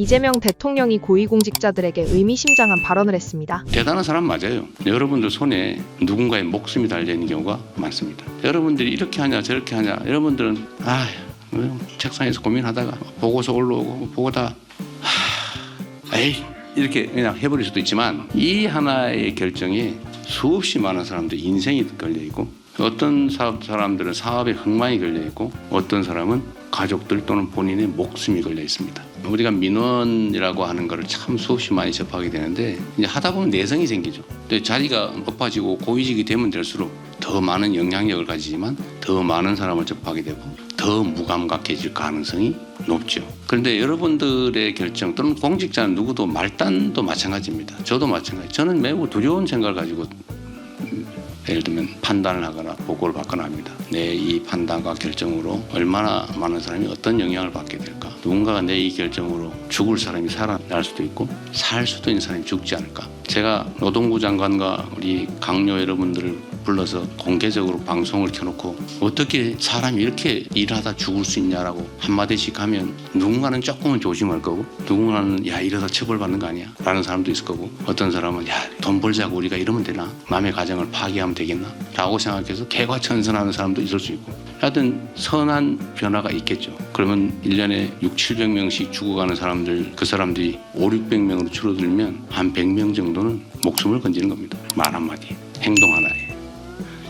이재명 대통령이 고위공직자들에게 의미심장한 발언을 했습니다. 대단한 사람 맞아요. 여러분들 손에 누군가의 목숨이 달려 있는 경우가 많습니다. 여러분들이 이렇게 하냐 저렇게 하냐 여러분들은 아 뭐, 책상에서 고민하다가 보고서 올라오고 보고다 하, 에이 이렇게 그냥 해버릴 수도 있지만 이 하나의 결정에 수없이 많은 사람들 인생이 걸려 있고 어떤 사업 사람들은 사업에 흥망이 걸려 있고 어떤 사람은 가족들 또는 본인의 목숨이 걸려 있습니다. 우리가 민원이라고 하는 거를 참 수없이 많이 접하게 되는데 이제 하다 보면 내성이 생기죠. 근데 자리가 높아지고 고위직이 되면 될수록 더 많은 영향력을 가지지만 더 많은 사람을 접하게 되고 더 무감각해질 가능성이 높죠. 그런데 여러분들의 결정 또는 공직자는 누구도 말단도 마찬가지입니다. 저도 마찬가지. 저는 매우 두려운 생각을 가지고 예를 들면 판단을 하거나 보고를 받거나 합니다. 내 이 판단과 결정으로 얼마나 많은 사람이 어떤 영향을 받게 될까? 누군가가 내 이 결정으로 죽을 사람이 살아날 수도 있고 살 수도 있는 사람이 죽지 않을까? 제가 노동부 장관과 우리 강요 여러분들을 불러서 공개적으로 방송을 켜놓고 어떻게 사람이 이렇게 일하다 죽을 수 있냐라고 한마디씩 하면 누군가는 조금은 조심할 거고 누군가는 야 이러다 처벌받는 거 아니야? 라는 사람도 있을 거고 어떤 사람은 야 돈 벌자고 우리가 이러면 되나? 남의 가정을 파괴하면 되겠나? 라고 생각해서 개과천선하는 사람도 있을 수 있고 하여튼 선한 변화가 있겠죠. 그러면 1년에 6, 700명씩 죽어가는 사람들 그 사람들이 5, 600명으로 줄어들면 한 100명 정도는 목숨을 건지는 겁니다. 말 한마디. 행동 하나에